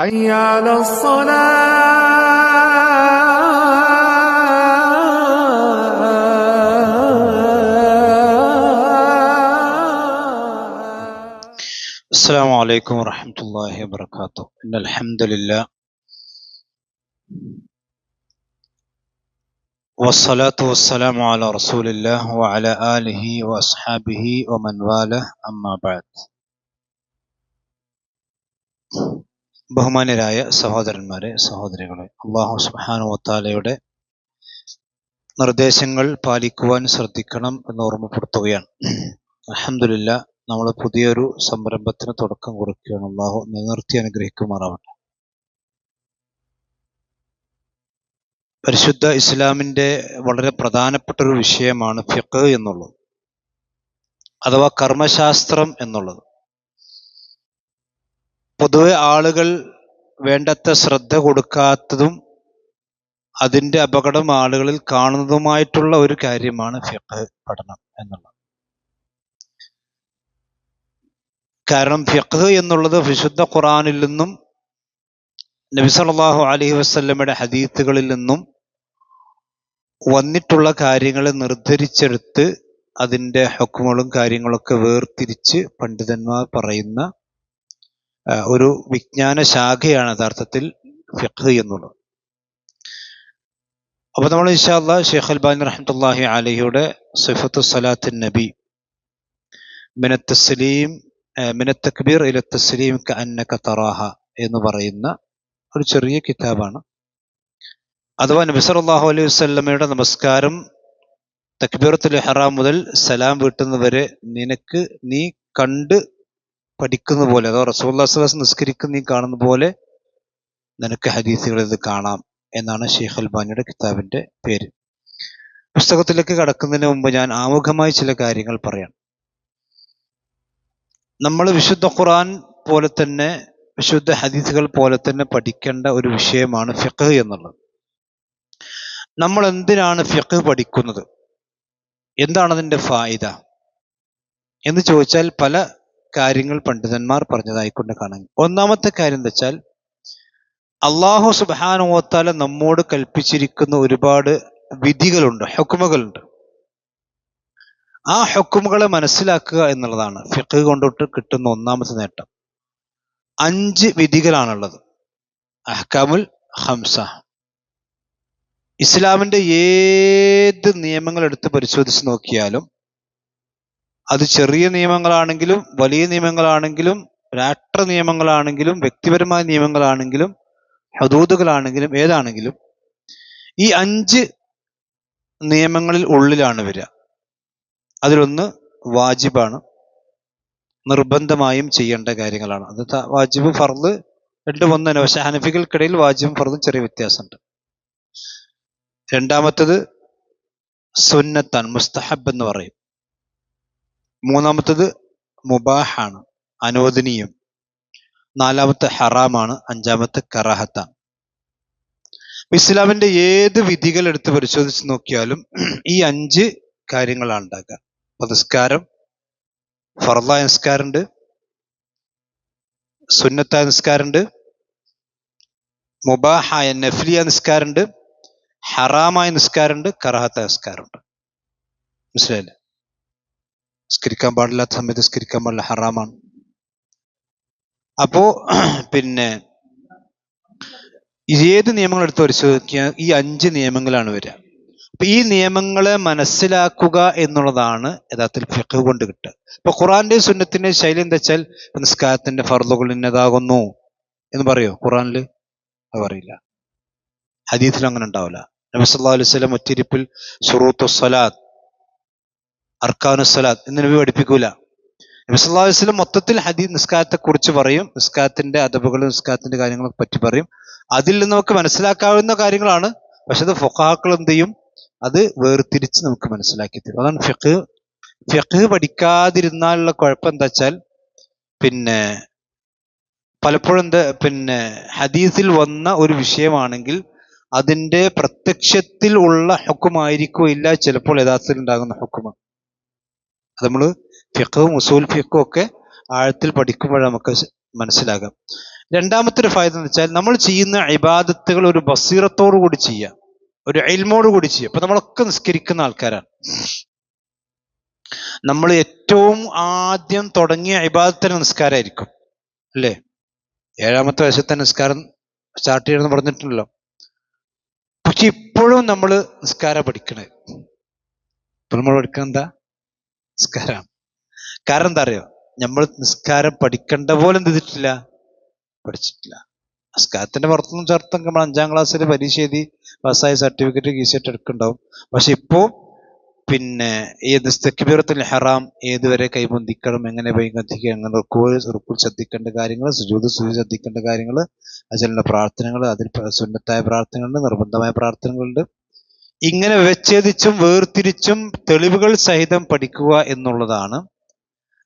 حي على الصلاة. السلام عليكم ورحمة الله وبركاته. إن الحمد لله والصلاة والسلام على رسول الله وعلى آله وأصحابه ومن والاه. أما بعد. ബഹുമാന്യരായ സഹോദരന്മാരെ സഹോദരികളെ അള്ളാഹു സുബാനുവത്താലയുടെ നിർദ്ദേശങ്ങൾ പാലിക്കുവാൻ ശ്രദ്ധിക്കണം എന്ന് ഓർമ്മപ്പെടുത്തുകയാണ്. അലഹമില്ല നമ്മൾ പുതിയൊരു സംരംഭത്തിന് തുടക്കം കുറിക്കുകയാണ്. അള്ളാഹു നിലനിർത്തി അനുഗ്രഹിക്കുമാറാവട്ടെ. പരിശുദ്ധ ഇസ്ലാമിന്റെ വളരെ പ്രധാനപ്പെട്ട ഒരു വിഷയമാണ് ഫിഖ് എന്നുള്ളത്. അഥവാ കർമ്മശാസ്ത്രം എന്നുള്ളത്. പൊതുവെ ആളുകൾ വേണ്ടത്ര ശ്രദ്ധ കൊടുക്കാത്തതും അതിന്റെ അപകടം ആളുകളിൽ കാണുന്നതുമായിട്ടുള്ള ഒരു കാര്യമാണ് ഫിഖ് പഠനം എന്നുള്ളത്. കാരണം ഫിഖ് എന്നുള്ളത് വിശുദ്ധ ഖുറാനിൽ നിന്നും നബി സല്ലല്ലാഹു അലൈഹി വസല്ലമയുടെ ഹദീത്തുകളിൽ നിന്നും വന്നിട്ടുള്ള കാര്യങ്ങളെ നിർദ്ധരിച്ചെടുത്ത് അതിന്റെ ഹുക്കുമുകളും കാര്യങ്ങളൊക്കെ വേർതിരിച്ച് പണ്ഡിതന്മാർ പറയുന്ന ഒരു വിജ്ഞാന ശാഖയാണ് യഥാർത്ഥത്തിൽ ഫിഖ് എന്നുള്ളത്. അപ്പൊ നമ്മൾ ഇൻഷാല്ല ഷെയ്ഖ് അൽബാനി റഹ്മത്തുള്ളാഹി അലഹിയുടെ സിഫത്തു സലാത്തിൻ നബി മിനത്തസ്ലീം മിനത്തക്ബീർ മിന തക്ബീർ ഇല തസ്ലീം കഅന്നക തറാഹ എന്ന് പറയുന്ന ഒരു ചെറിയ കിതാബാണ്. അഥവാ നബി സല്ലല്ലാഹു അലൈഹി വസല്ലമയുടെ നമസ്കാരം തക്ബീറത്തുൽ ഹറാം മുതൽ സലാം വീട്ടുന്നവരെ നിനക്ക് നീ കണ്ട് പഠിക്കുന്ന പോലെ അതോ വസല്ലം നിസ്കരിക്കുന്ന നീ കാണുന്ന പോലെ നിനക്ക് ഹദീസുകളിൽ ഇത് കാണാം എന്നാണ് ഷെയ്ഖ് അൽബാനിയുടെ കിതാബിന്റെ പേര്. പുസ്തകത്തിലേക്ക് കടക്കുന്നതിന് മുമ്പ് ഞാൻ ആമുഖമായി ചില കാര്യങ്ങൾ പറയാം. നമ്മൾ വിശുദ്ധ ഖുറാൻ പോലെ തന്നെ വിശുദ്ധ ഹദീസുകൾ പോലെ തന്നെ പഠിക്കേണ്ട ഒരു വിഷയമാണ് ഫിഖ് എന്നുള്ളത്. നമ്മൾ എന്തിനാണ് ഫിഖ് പഠിക്കുന്നത്? എന്താണ് അതിന്റെ ഫായിദ? എന്ന് ചോദിച്ചാൽ പല കാര്യങ്ങൾ പണ്ഡിതന്മാർ പറഞ്ഞതായിക്കൊണ്ട് കാണാം ഒന്നാമത്തെ കാര്യം എന്താ വെച്ചാൽ അള്ളാഹു സുബാനുവത്താല നമ്മോട് കൽപ്പിച്ചിരിക്കുന്ന ഒരുപാട് വിധികളുണ്ട് ഹുക്കുമകളുണ്ട് ആ ഹുക്കുമുകളെ മനസ്സിലാക്കുക എന്നുള്ളതാണ് ഫിഖ് കൊണ്ടിട്ട് കിട്ടുന്ന ഒന്നാമത്തെ നേട്ടം. അഞ്ച് വിധികളാണുള്ളത്. അഹ്കാമുൽ ഹംസ ഇസ്ലാമിന്റെ ഏത് നിയമങ്ങൾ എടുത്ത് പരിശോധിച്ച് നോക്കിയാലും അത് ചെറിയ നിയമങ്ങളാണെങ്കിലും വലിയ നിയമങ്ങളാണെങ്കിലും രാഷ്ട്ര നിയമങ്ങളാണെങ്കിലും വ്യക്തിപരമായ നിയമങ്ങളാണെങ്കിലും ഹദൂദുകളാണെങ്കിലും ഏതാണെങ്കിലും ഈ അഞ്ച് നിയമങ്ങളിൽ ഉള്ളിലാണ് വരിക. അതിലൊന്ന് വാജിബാണ്. നിർബന്ധമായും ചെയ്യേണ്ട കാര്യങ്ങളാണ്. അത് വാജിബ് ഫർദ് രണ്ടും ഒന്ന് തന്നെ പക്ഷെ ഹനഫികൾക്കിടയിൽ വാജിബും ഫർദും ചെറിയ വ്യത്യാസമുണ്ട്. രണ്ടാമത്തത് സുന്നത്താൻ മുസ്തഹബ് എന്ന് പറയും. മൂന്നാമത്തത് മുബാഹാണ് അനുവദനീയം. നാലാമത്തെ ഹറാമാണ് അഞ്ചാമത്തെ കറാഹത്താണ്. ഇസ്ലാമിന്റെ ഏത് വിധികൾ എടുത്ത് പരിശോധിച്ച് നോക്കിയാലും ഈ അഞ്ച് കാര്യങ്ങളാണ് ഉണ്ടാക്കുക. അപ്പൊ നിസ്കാരം ഫറലായ നിസ്കാരമുണ്ട് സുന്നത്തായ നിസ്കാരമുണ്ട് മുബാഹായ നഫ്ലിയ നിസ്കാരമുണ്ട് ഹറാമായ നിസ്കാരമുണ്ട് കറാഹത്തായ നിസ്കാരമുണ്ട്. മനസ്സിലായില്ലേ? നിസ്കരിക്കാൻ പാടില്ലാത്ത സമയത്ത് നിസ്കരിക്കാൻ പാടില്ല ഹറാമാണ്. അപ്പോ പിന്നെ ഏത് നിയമങ്ങൾ എടുത്ത് പരിശോധിക്കുക ഈ അഞ്ച് നിയമങ്ങളാണ് വരിക. അപ്പൊ ഈ നിയമങ്ങളെ മനസ്സിലാക്കുക എന്നുള്ളതാണ് യഥാർത്ഥത്തിൽ ഫിഖ് കൊണ്ട് കിട്ടുക. ഇപ്പൊ ഖുറാന്റെ സുന്നത്തിന്റെ ശൈലി എന്താ വെച്ചാൽ നിസ്കാരത്തിന്റെ ഫർദുകൾ ഇന്നതാകുന്നു എന്ന് പറയോ? ഖുറാനിൽ അത് പറയില്ല. ഹദീസിൽ അങ്ങനെ ഉണ്ടാവില്ല. നബി സല്ലല്ലാഹു അലൈഹി വസല്ലം ഒറ്റിരിപ്പിൽ ഷുറൂത്തു സ്വലാത്ത് അർക്കാനു സ്വലാത്ത് എന്ന് നബി പഠിപ്പിക്കൂല. നബി അലൈഹി വസല്ലം മൊത്തത്തിൽ ഹദീസ് നിസ്കാരത്തെ കുറിച്ച് പറയും നിസ്കാരത്തിന്റെ അദബുകളും നിസ്കാരത്തിന്റെ കാര്യങ്ങളെ പറ്റി പറയും. അതിൽ നിന്ന് നമുക്ക് മനസ്സിലാക്കാവുന്ന കാര്യങ്ങളാണ്. പക്ഷെ അത് ഫൊഹാക്കൾ എന്ത് ചെയ്യും? അത് വേർതിരിച്ച് നമുക്ക് മനസ്സിലാക്കി തരും. അതാണ് ഫിഖ്. ഫിഖ് പഠിക്കാതിരുന്നാലുള്ള കുഴപ്പം എന്താ വെച്ചാൽ പിന്നെ പലപ്പോഴും എന്താ പിന്നെ ഹദീസിൽ വന്ന ഒരു വിഷയമാണെങ്കിൽ അതിന്റെ പ്രത്യക്ഷത്തിൽ ഉള്ള ഹുക്കുമായിരിക്കും ഇല്ല ചിലപ്പോൾ യഥാർത്ഥത്തിൽ ഉണ്ടാകുന്ന ഹുക്കുമ അത് നമ്മൾ ഫിഖും ഉസൂൽ ഫിഖും ഒക്കെ ആഴത്തിൽ പഠിക്കുമ്പോഴാണ് നമുക്ക് മനസ്സിലാകാം. രണ്ടാമത്തെ ഒരു ഫായത എന്ന് വെച്ചാൽ നമ്മൾ ചെയ്യുന്ന ഇബാദത്തുകൾ ഒരു ബസീറത്തോടു കൂടി ചെയ്യുക ഒരു എൽമോട് കൂടി ചെയ്യുക അപ്പൊ നമ്മളൊക്കെ നിസ്കരിക്കുന്ന ആൾക്കാരാണ്. നമ്മൾ ഏറ്റവും ആദ്യം തുടങ്ങിയ ഇബാദത്തിന് നിസ്കാരമായിരിക്കും അല്ലേ? ഏഴാമത്തെ വയസ്സത്തെ നിസ്കാരം സ്റ്റാർട്ട് ചെയ്യണമെന്ന് പറഞ്ഞിട്ടുണ്ടല്ലോ. പക്ഷെ ഇപ്പോഴും നമ്മൾ നിസ്കാരം പഠിക്കണേ. ഇപ്പൊ നമ്മൾ പഠിക്കുന്നത് എന്താ? നിസ്കാരമാണ് കാരണം എന്താ അറിയോ? നമ്മൾ നിസ്കാരം പഠിക്കേണ്ട പോലെ എന്ത് ചെയ്തിട്ടില്ല? പഠിച്ചിട്ടില്ല. നിസ്കാരത്തിന്റെ പുറത്തൊന്നും ചേർത്ത് നമ്മൾ അഞ്ചാം ക്ലാസ്സിൽ പരീക്ഷ എഴുതി പാസ്സായ സർട്ടിഫിക്കറ്റ് ഈസിയായിട്ട് എടുക്കുന്നുണ്ടാവും. പക്ഷെ ഇപ്പോ പിന്നെ ഏത് തെക്കുബീറത്തുൽ ഹറാം ഏതുവരെ കൈബന്ധിക്കണം എങ്ങനെ കൈബന്ധിക്കുക എങ്ങനെ റുക്കൂ റുക്കുൾ ശ്രദ്ധിക്കേണ്ട കാര്യങ്ങൾ സുജൂത് സുജി ശ്രദ്ധിക്കേണ്ട കാര്യങ്ങൾ അതിലുള്ള പ്രാർത്ഥനകൾ അതിൽ സുന്നത്തായ പ്രാർത്ഥനകളുണ്ട് നിർബന്ധമായ പ്രാർത്ഥനകളുണ്ട്. ഇങ്ങനെ വിച്ഛേദിച്ചും വേർതിരിച്ചും തെളിവുകൾ സഹിതം പഠിക്കുക എന്നുള്ളതാണ്.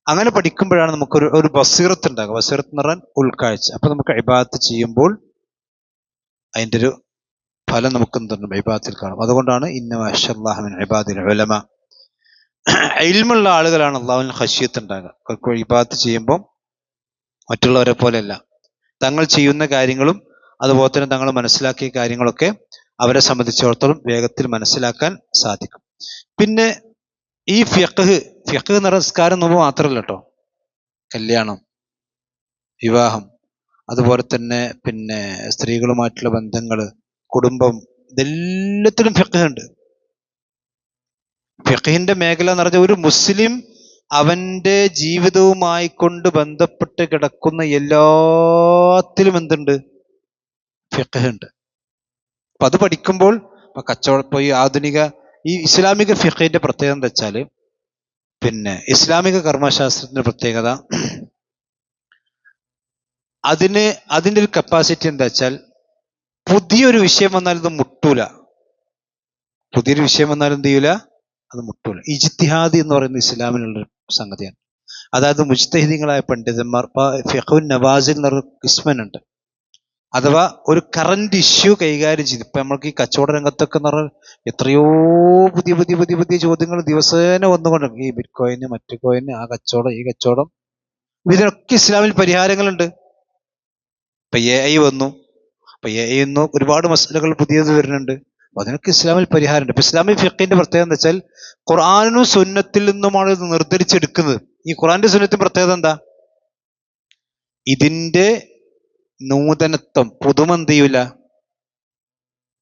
അങ്ങനെ പഠിക്കുമ്പോഴാണ് നമുക്കൊരു ഒരു ബസീറത്ത് ഉണ്ടാകുക ബസീറത്ത് എന്ന് പറഞ്ഞാൽ ഉൾക്കാഴ്ച. അപ്പൊ നമുക്ക് ഇബാദത്ത് ചെയ്യുമ്പോൾ അതിന്റെ ഒരു ഫലം നമുക്ക് എന്തുണ്ട്? ഇബാദത്തിൽ കാണും. അതുകൊണ്ടാണ് ഇന്ന അഷല്ലാഹമിൻ ഇബാദിൽ ഉലമ. ഇൽമുള്ള ആളുകളാണ് അള്ളാഹുവിന് ഹഷിയത്ത് ഉണ്ടാകുക. ഇബാദത്ത് ചെയ്യുമ്പോൾ മറ്റുള്ളവരെ പോലെയല്ല. തങ്ങൾ ചെയ്യുന്ന കാര്യങ്ങളും അതുപോലെ തന്നെ തങ്ങൾ മനസ്സിലാക്കിയ കാര്യങ്ങളൊക്കെ അവരെ സംബന്ധിച്ചിടത്തോളം വേഗത്തിൽ മനസ്സിലാക്കാൻ സാധിക്കും. പിന്നെ ഈ ഫിഖ് ഫിഖ് നിറസ്കാരം നോമ്പ് മാത്രമല്ല കേട്ടോ കല്യാണം വിവാഹം അതുപോലെ തന്നെ പിന്നെ സ്ത്രീകളുമായിട്ടുള്ള ബന്ധങ്ങൾ കുടുംബം ഇതെല്ലാത്തിലും ഫിഖ് ഉണ്ട്. ഫിഖിന്റെ മേഖല എന്ന് പറഞ്ഞാൽ ഒരു മുസ്ലിം അവന്റെ ജീവിതവുമായി കൊണ്ട് ബന്ധപ്പെട്ട് കിടക്കുന്ന എല്ലാത്തിലും എന്തുണ്ട്? ഫിഖ് ഉണ്ട്. അപ്പൊ അത് പഠിക്കുമ്പോൾ ഇപ്പൊ കച്ചവടം ഇപ്പൊ ഈ ആധുനിക ഈ ഇസ്ലാമിക ഫിഖിന്റെ പ്രത്യേകത എന്താ വെച്ചാൽ പിന്നെ ഇസ്ലാമിക കർമ്മശാസ്ത്രത്തിന്റെ പ്രത്യേകത. അതിന് അതിന്റെ ഒരു കപ്പാസിറ്റി എന്താ വെച്ചാൽ പുതിയൊരു വിഷയം വന്നാൽ ഇത് മുട്ടൂല. പുതിയൊരു വിഷയം വന്നാൽ എന്ത് ചെയ്യൂല? അത് മുട്ടൂല. ഇജ്തിഹാദി എന്ന് പറയുന്ന ഇസ്ലാമിനുള്ള സംഗതിയാണ്. അതായത് മുജ്തഹിദികളായ പണ്ഡിതന്മാർ ഫിഖുൻ നവാസിൽ എന്ന് പറഞ്ഞ കിസ്മനുണ്ട് അഥവാ ഒരു കറണ്ട് ഇഷ്യൂ കൈകാര്യം ചെയ്ത്. ഇപ്പം നമ്മൾക്ക് ഈ കച്ചവട രംഗത്തൊക്കെ എന്ന് പറഞ്ഞാൽ എത്രയോ പുതിയ പുതിയ പുതിയ പുതിയ ചോദ്യങ്ങൾ ദിവസേന വന്നുകൊണ്ട് ഈ ബിറ്റ് കോയിന് മറ്റു കോയിന് ആ കച്ചവടം ഈ കച്ചവടം. ഇതിനൊക്കെ ഇസ്ലാമിൽ പരിഹാരങ്ങളുണ്ട്. ഇപ്പൊ എ ഐ വന്നു. ഇപ്പം എ ഐ വന്നു ഒരുപാട് മസലകൾ പുതിയത് വരുന്നുണ്ട്. അതിനൊക്കെ ഇസ്ലാമിൽ പരിഹാരമുണ്ട്. ഇപ്പൊ ഇസ്ലാമിൽ ഫിഖിന്റെ പ്രത്യേകത എന്ന് വെച്ചാൽ ഖുർആാനും സുന്നത്തിൽ നിന്നുമാണ് ഇത് നിർദ്ധരിച്ചെടുക്കുന്നത്. ഈ ഖുർആന്റെ സുന്നത്തിന്റെ പ്രത്യേകത എന്താ? ഇതിന്റെ നൂതനത്വം പുതുമ എന്ത് ചെയ്യൂല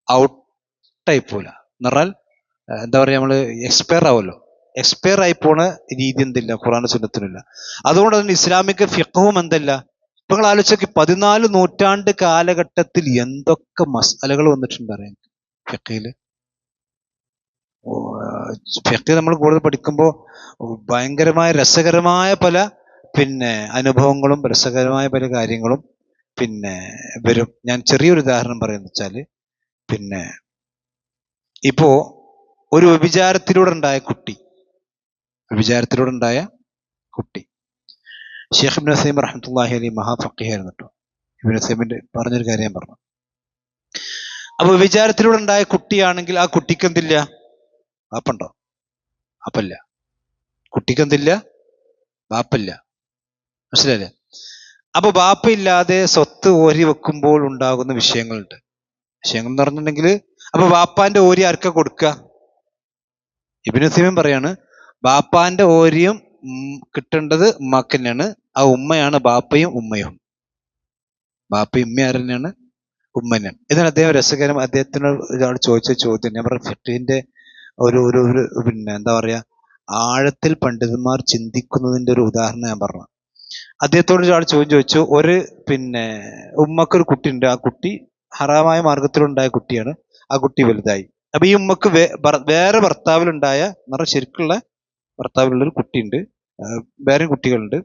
ഔട്ടായി പോല എന്ന് പറഞ്ഞാൽ എന്താ പറയാ നമ്മൾ എക്സ്പയർ ആവുമല്ലോ എക്സ്പയർ ആയി പോണ രീതി എന്തില്ല ഖുറാൻ സുന്നത്തിനില്ല അതുകൊണ്ട് തന്നെ ഇസ്ലാമിക ഫിഖവും എന്തല്ല? ഇപ്പൊ നിങ്ങൾ ആലോചിച്ചൊക്കെ പതിനാല് നൂറ്റാണ്ട് കാലഘട്ടത്തിൽ എന്തൊക്കെ മസാലകൾ വന്നിട്ടുണ്ട് അറിയാം ഫിഖയിൽ ഫിഖ് നമ്മൾ കൂടുതൽ പഠിക്കുമ്പോൾ ഭയങ്കരമായ രസകരമായ പല പിന്നെ അനുഭവങ്ങളും രസകരമായ പല കാര്യങ്ങളും പിന്നെ വരും ഞാൻ ചെറിയൊരു ഉദാഹരണം പറയുന്നത് വെച്ചാൽ പിന്നെ ഇപ്പോ ഒരു വ്യഭിചാരത്തിലൂടെ ഉണ്ടായ കുട്ടി വ്യഭിചാരത്തിലൂടെ ഉണ്ടായ കുട്ടി. ഷെയ്ഖ് ഇബ്നു നസീം റഹ്മത്തുള്ളാഹി അലി മഹാഫക്കിയായിരുന്നു കേട്ടോ. ഇബ്നു നസീമിന്റെ പറഞ്ഞൊരു കാര്യം ഞാൻ പറഞ്ഞു. അപ്പൊ വ്യഭിചാരത്തിലൂടെ ഉണ്ടായ കുട്ടിയാണെങ്കിൽ ആ കുട്ടിക്ക് എന്തില്ല? വാപ്പുണ്ടോ? വാപ്പല്ല. കുട്ടിക്ക് എന്തില്ല? വാപ്പല്ല. മനസ്സിലായില്ലേ? അപ്പൊ വാപ്പയില്ലാതെ സ്വത്ത് ഓരി വെക്കുമ്പോൾ ഉണ്ടാകുന്ന വിഷയങ്ങളുണ്ട്. വിഷയങ്ങൾ എന്ന് പറഞ്ഞിട്ടുണ്ടെങ്കിൽ അപ്പൊ വാപ്പാന്റെ ഓരി ആർക്ക കൊടുക്കുക ഇബിനു സിമിൻ പറയാണ് ബാപ്പാന്റെ ഓരിയും കിട്ടേണ്ടത് ഉമ്മാക്ക് തന്നെയാണ്. ആ ഉമ്മയാണ് ബാപ്പയും ഉമ്മയും. ബാപ്പയും ഉമ്മ ആര് തന്നെയാണ്? ഉമ്മ തന്നെയാണ്. ഇതിന് അദ്ദേഹം രസകരം അദ്ദേഹത്തിന് ഒരാൾ ചോദിച്ച ചോദ്യം. ഞാൻ പറഞ്ഞ ഫിഖിന്റെ ഒരു ഒരു ഒരു പിന്നെ എന്താ പറയാ ആഴത്തിൽ പണ്ഡിതന്മാർ ചിന്തിക്കുന്നതിന്റെ ഒരു ഉദാഹരണം ഞാൻ പറഞ്ഞു. അദ്ദേഹത്തോട് ഒരാൾ ചോദ്യം ചോദിച്ചു. ഒരു പിന്നെ ഉമ്മക്കൊരു കുട്ടിയുണ്ട്. ആ കുട്ടി ഹറാമായ മാർഗത്തിലുണ്ടായ കുട്ടിയാണ്. ആ കുട്ടി വലുതായി. അപ്പൊ ഈ ഉമ്മക്ക് വേറെ ഭർത്താവിലുണ്ടായ നിറ ശരിക്കുള്ള ഭർത്താവിലുള്ള ഒരു കുട്ടിയുണ്ട്. വേറെ കുട്ടികളുണ്ട്.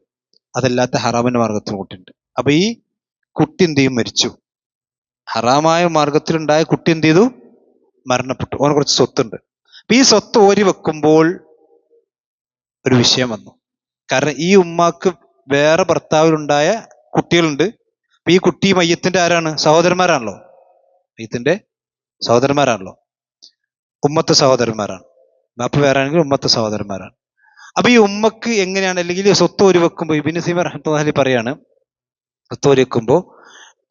അതല്ലാത്ത ഹറാമിന്റെ മാർഗത്തിൽ കുട്ടിയുണ്ട്. അപ്പൊ ഈ കുട്ടി എന്ത് ചെയ്യും? മരിച്ചു. ഹറാമായ മാർഗത്തിലുണ്ടായ കുട്ടി എന്ത് ചെയ്തു? മരണപ്പെട്ടു. അവന് കുറച്ച് സ്വത്തുണ്ട്. അപ്പൊ ഈ സ്വത്ത് ഓരി വെക്കുമ്പോൾ ഒരു വിഷയം വന്നു. കാരണം ഈ ഉമ്മാക്ക് വേറെ ഭർത്താവിലുണ്ടായ കുട്ടികളുണ്ട്. അപ്പൊ ഈ കുട്ടി മയ്യത്തിന്റെ ആരാണ്? സഹോദരന്മാരാണല്ലോ. മയ്യത്തിന്റെ സഹോദരന്മാരാണല്ലോ. ഉമ്മത്തെ സഹോദരന്മാരാണ്. ബാപ്പ വേറെ ആണെങ്കിൽ ഉമ്മത്തെ സഹോദരന്മാരാണ്. അപ്പൊ ഈ ഉമ്മക്ക് എങ്ങനെയാണ്? അല്ലെങ്കിൽ സ്വത്ത് ഒരു വെക്കുമ്പോൾ ഇബിന് സീമ റഹ്മത്തുള്ളാഹി പറയാണ് സ്വത്ത് ഒരു വെക്കുമ്പോൾ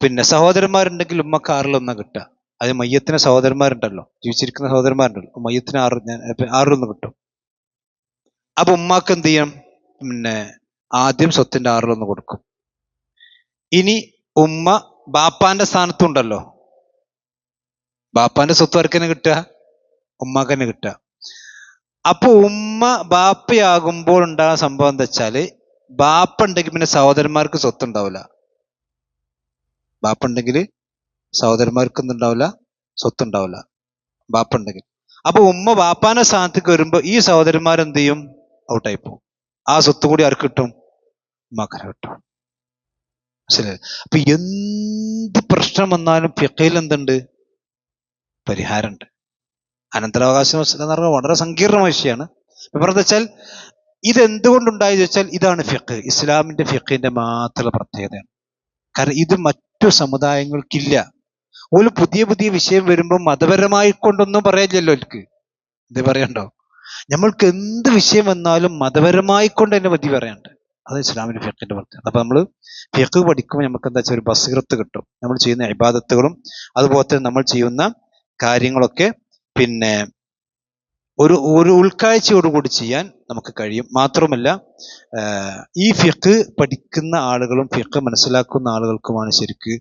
പിന്നെ സഹോദരന്മാരുണ്ടെങ്കിൽ ഉമ്മക്ക് ആറിലൊന്നാ കിട്ടുക. അത് മയ്യത്തിന് സഹോദരന്മാരുണ്ടല്ലോ. ജീവിച്ചിരിക്കുന്ന സഹോദരന്മാരുണ്ടല്ലോ. മയ്യത്തിന് ആറ് ഞാൻ ആറിലൊന്ന് കിട്ടും. അപ്പൊ ഉമ്മാക്ക് എന്ത് ചെയ്യണം? പിന്നെ ആദ്യം സ്വത്തിന്റെ ആറിലൊന്ന് കൊടുക്കും. ഇനി ഉമ്മ ബാപ്പാന്റെ സ്ഥാനത്തുണ്ടല്ലോ. ബാപ്പാന്റെ സ്വത്ത് ആർക്കെന്നെ കിട്ടുക? ഉമ്മാക്ക് കിട്ടുക. അപ്പൊ ഉമ്മ ബാപ്പയാകുമ്പോൾ ഉണ്ടാകുന്ന സംഭവം എന്താ വെച്ചാൽ ബാപ്പ ഉണ്ടെങ്കിൽ പിന്നെ സഹോദരന്മാർക്ക് സ്വത്ത് ഉണ്ടാവില്ല ബാപ്പ ഉണ്ടെങ്കിൽ സഹോദരന്മാർക്ക് ഒന്നും ഉണ്ടാവില്ല സ്വത്ത് ഉണ്ടാവില്ല ബാപ്പ ഉണ്ടെങ്കിൽ. അപ്പൊ ഉമ്മ ബാപ്പാന്റെ സ്ഥാനത്തേക്ക് വരുമ്പോ ഈ സഹോദരന്മാർ എന്ത് ചെയ്യും? ഔട്ടായി പോകും ആ സ്വത്ത് കൂടി ആർക്ക് കിട്ടും? കിട്ടും മനസ്സിലായി? അപ്പൊ എന്ത് പ്രശ്നം വന്നാലും ഫിഖയിൽ എന്തുണ്ട്? പരിഹാരമുണ്ട്. അനന്തരാവകാശ വ്യവസ്ഥ എന്ന് പറഞ്ഞാൽ വളരെ സങ്കീർണമായ വിഷയമാണ്. പറഞ്ഞത് വെച്ചാൽ ഇതെന്തുകൊണ്ടുണ്ടായെന്ന് ചോദിച്ചാൽ ഇതാണ് ഫിഖ് ഇസ്ലാമിന്റെ ഫിഖിന്റെ മാത്രമുള്ള പ്രത്യേകതയാണ്. കാരണം ഇത് മറ്റു സമുദായങ്ങൾക്കില്ല. ഒരു പുതിയ പുതിയ വിഷയം വരുമ്പോൾ മതപരമായി കൊണ്ടൊന്നും പറയാനില്ലല്ലോ എനിക്ക് ഇത് പറയണ്ടോ നമ്മൾക്ക് എന്ത് വിഷയം വന്നാലും മതപരമായി കൊണ്ട് തന്നെ മതി പറയാനുണ്ട്. അത് ഇസ്ലാമിന്റെ ഫിഖിന്റെ പ്രത്യേകത. അപ്പോൾ നമ്മൾ ഫിഖ് പഠിക്കുമ്പോൾ നമുക്ക് എന്താ വെച്ചാൽ ഒരു ബസ്കൃത്ത് കിട്ടും. നമ്മൾ ചെയ്യുന്ന ഇബാദത്തുകളും അതുപോലെ തന്നെ നമ്മൾ ചെയ്യുന്ന കാര്യങ്ങളൊക്കെ പിന്നെ ഒരു ഒരു ഉൾക്കാഴ്ചയോടുകൂടി ചെയ്യാൻ നമുക്ക് കഴിയും. മാത്രമല്ല ഈ ഫിഖ് പഠിക്കുന്ന ആളുകളും ഫിഖ് മനസ്സിലാക്കുന്ന ആളുകൾക്കുമാണ് ശരിക്ക്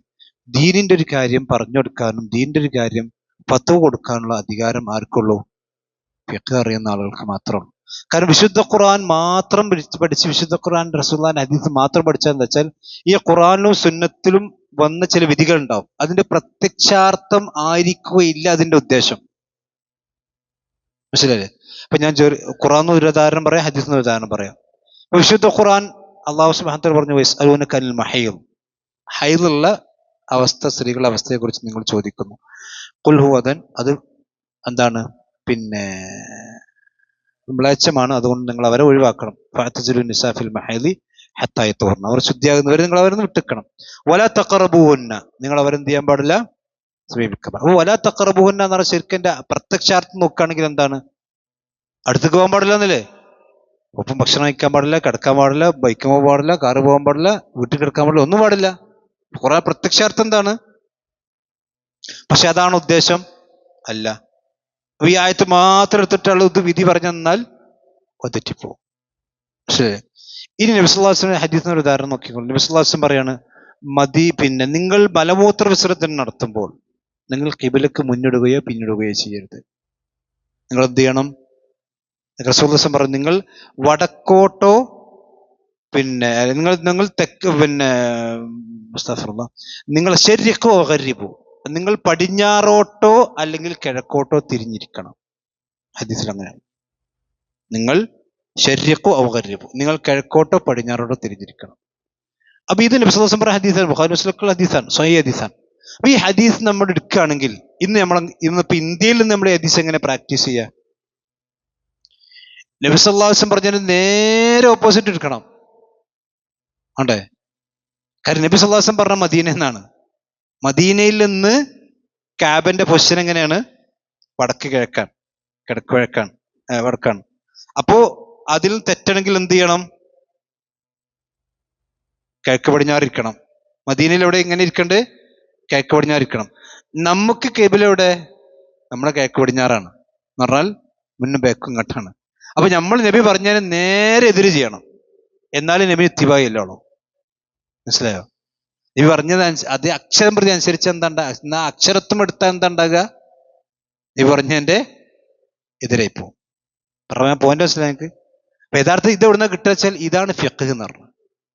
ദീനിന്റെ ഒരു കാര്യം പറഞ്ഞു കൊടുക്കാനും ദീനിന്റെ ഒരു കാര്യം പത്തവ് കൊടുക്കാനുള്ള അധികാരം ആർക്കുള്ളൂ? ഫിഖ് അറിയുന്ന ആളുകൾക്ക് മാത്രമുള്ളൂ കാരണം വിശുദ്ധ ഖുർആൻ മാത്രം പഠിച്ച് വിശുദ്ധ ഖുർആൻ റസൂല്ലാൻ ഹദീസ് മാത്രം പഠിച്ചാൽ എന്താ വെച്ചാൽ ഈ ഖുർആനിലും സുന്നത്തിലും വന്ന ചില വിധികൾ ഉണ്ടാവും അതിന്റെ പ്രത്യക്ഷാർത്ഥം ആയിരിക്കുകയില്ല അതിന്റെ ഉദ്ദേശം. മനസ്സിലല്ലേ അപ്പൊ ഞാൻ ഖുറാൻ ഒരു ഉദാഹരണം പറയാം ഹദീസ് ഉദാഹരണം പറയാം. വിശുദ്ധ ഖുർആൻ അള്ളാഹു സുബ്ഹാനഹു പറഞ്ഞു വയസ് അലൂന കനിൽ മഹീൽ ഹൈലുള്ള അവസ്ഥ സ്ത്രീകളുടെ അവസ്ഥയെ കുറിച്ച് നിങ്ങൾ ചോദിക്കുന്നു. കുൽഹുവദൻ അത് എന്താണ്? പിന്നെ മ്ലേച്ഛമാണ്. അതുകൊണ്ട് നിങ്ങൾ അവരെ ഒഴിവാക്കണം. ഫഅ്തസിലു നിസാഫിൽ മഹേദി ഹത്തായി തോർണം അവർ ശുദ്ധിയാകുന്നവരെ നിങ്ങൾ അവരെ വിട്ടുക്കണം. വല തക്കറബുഹുന്ന നിങ്ങൾ അവരെന്ത് ചെയ്യാൻ പാടില്ല? സമീപിക്കാൻ പാടില്ല. അപ്പൊ വല തക്കറബുഹുന്ന എന്ന് പറഞ്ഞ ശരിക്കും പ്രത്യക്ഷാർത്ഥം നോക്കുകയാണെങ്കിൽ എന്താണ്? അടുത്തേക്ക് പോകാൻ പാടില്ല എന്നല്ലേ? ഒപ്പം ഭക്ഷണം കഴിക്കാൻ പാടില്ല കിടക്കാൻ പാടില്ല ബൈക്ക് പോകാൻ പാടില്ല കാറ് പോകാൻ പാടില്ല വീട്ടിൽ കിടക്കാൻ പാടില്ല ഒന്നും പാടില്ല. കുറെ പ്രത്യക്ഷാർത്ഥം എന്താണ്? പക്ഷെ അതാണ് ഉദ്ദേശം? അല്ല. ആയത്ത് മാത്രം എടുത്തിട്ടുള്ള ഇത് വിധി പറഞ്ഞു തന്നാൽ ഒതെറ്റിപ്പോവും ശരി ഇനി നബിസ്വല്ലാസിന്റെ ഹദീസിന് ഒരു ഉദാഹരണം നോക്കിക്കോളൂ. നബിസ്വല്ലാസ്ലം പറയാണ് മതി പിന്നെ നിങ്ങൾ മലമൂത്ര വിസർജനം നടത്തുമ്പോൾ നിങ്ങൾ കിബിലക്ക് മുന്നിടുകയോ പിന്നിടുകയോ ചെയ്യരുത്. നിങ്ങൾ എന്ത് ചെയ്യണം? റസൂൽസം പറഞ്ഞു നിങ്ങൾ വടക്കോട്ടോ പിന്നെ നിങ്ങൾ നിങ്ങൾ തെക്ക് പിന്നെ മുസ്തഫറുള്ള നിങ്ങൾ ശരിക്കോ കരിബോ നിങ്ങൾ പടിഞ്ഞാറോട്ടോ അല്ലെങ്കിൽ കിഴക്കോട്ടോ തിരിഞ്ഞിരിക്കണം. ഹദീസിൽ അങ്ങനെയാണ് നിങ്ങൾ ശരീരക്കോ അവകരിബോ നിങ്ങൾ കിഴക്കോട്ടോ പടിഞ്ഞാറോട്ടോ തിരിഞ്ഞിരിക്കണം. അപ്പൊ ഇത് നബിസ്വസം പറഞ്ഞ ഹദീസാണ്. ബുഖാരി മുസ്ലിക്കുള്ള ഹദീസാണ്. സ്വയ ഹദീസാണ്. അപ്പൊ ഈ ഹദീസ് നമ്മൾ എടുക്കുകയാണെങ്കിൽ ഇന്ന് നമ്മൾ ഇന്നിപ്പോ ഇന്ത്യയിൽ നിന്ന് നമ്മൾ ഹദീസ് എങ്ങനെ പ്രാക്ടീസ് ചെയ്യുക നബിസ്വല്ലാസം പറഞ്ഞതിന് നേരെ ഓപ്പോസിറ്റ് എടുക്കണം. ആണ്ടേ? കാരണം നബി സല്ലാസം പറഞ്ഞ മദീന എന്നാണ് മദീനയിൽ നിന്ന് കാബന്റെ പൊസിഷൻ എങ്ങനെയാണ്? വടക്ക് കിഴക്കാണ്. കിഴക്ക് കിഴക്കാണ് വടക്കാണ്. അപ്പോ അതിൽ തെറ്റണെങ്കിൽ എന്ത് ചെയ്യണം? കിഴക്ക് പടിഞ്ഞാറിരിക്കണം. മദീനയിൽ എവിടെ എങ്ങനെ ഇരിക്കണ്ടേ? കിഴക്ക് പടിഞ്ഞാറിരിക്കണം. നമുക്ക് കേബിൾ എവിടെ? നമ്മുടെ കിഴക്ക് പടിഞ്ഞാറാണ്. എന്ന് പറഞ്ഞാൽ മുന്നും ബേക്കും ഇങ്ങോട്ടാണ്. അപ്പൊ നമ്മൾ നബി പറഞ്ഞതിന് നേരെ എതിര് ചെയ്യണം. എന്നാലും നബി ഇത്തിവായില്ലോളൂ മനസ്സിലായോ? നബി പറഞ്ഞത് അത് അക്ഷരം പ്രതി അനുസരിച്ച് എന്താ ഉണ്ടാ- എന്നാ അക്ഷരത്വം എടുത്താൽ എന്താ ഉണ്ടാകുക നബി പറഞ്ഞതിന്റെ എതിരായി പോകും പറഞ്ഞ പോയിന്റ് മനസ്സിലായി എനിക്ക് അപ്പൊ യഥാർത്ഥം ഇത് എവിടുന്ന കിട്ടുക വെച്ചാൽ ഇതാണ് ഫിഖ് എന്ന് പറഞ്ഞത്.